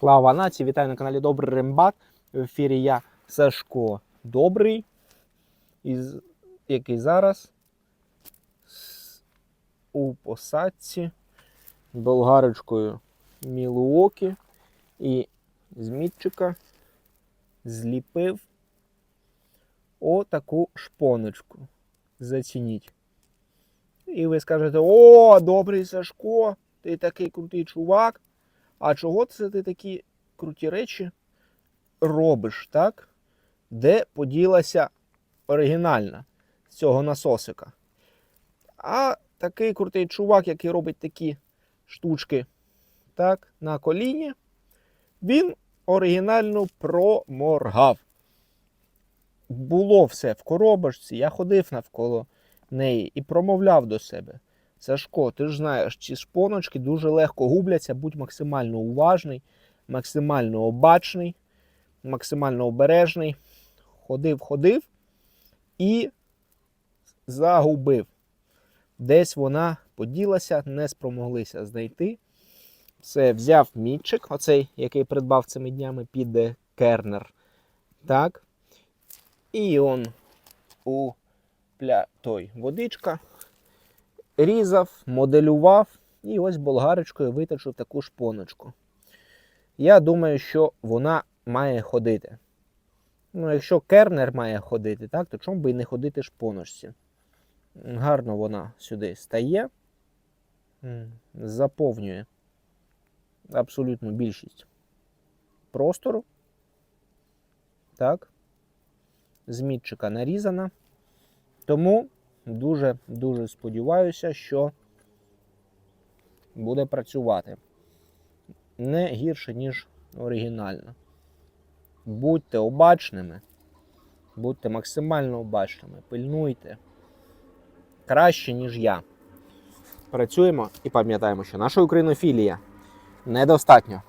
Слава нації! Вітаю на каналі Добрий Рембат. В ефірі я Сашко Добрий, із, який зараз у посадці болгарочкою Мілуокі і з мітчика зліпив отаку шпоночку. Зацініть. І ви скажете: О, добрий Сашко, ти такий крутий чувак. А чого це ти такі круті речі робиш, так? Де поділася оригінальна з цього насосика? А такий крутий чувак, який робить такі штучки так, на коліні, він оригінально проморгав. Було все в коробочці, я ходив навколо неї і промовляв до себе. Сашко, ти ж знаєш, ці шпоночки дуже легко губляться, будь максимально уважний, максимально обачний, максимально обережний. Ходив, ходив і загубив. Десь вона поділася, не спромоглися знайти. Все, взяв мітчик, оцей, який придбав цими днями, піде кернер. Так. І он у пля... той водичка різав, моделював і ось болгарочкою виточив таку шпоночку. Я думаю, що вона має ходити. Ну, якщо кернер має ходити, так, то чому би і не ходити шпоночці? Гарно вона сюди стає, заповнює абсолютну більшість простору. Так. З мітчика нарізана. Тому дуже-дуже сподіваюся, що буде працювати не гірше, ніж оригінально. Будьте обачними, будьте максимально обачними, пильнуйте краще, ніж я. Працюємо і пам'ятаємо, що наша українофілія недостатньо.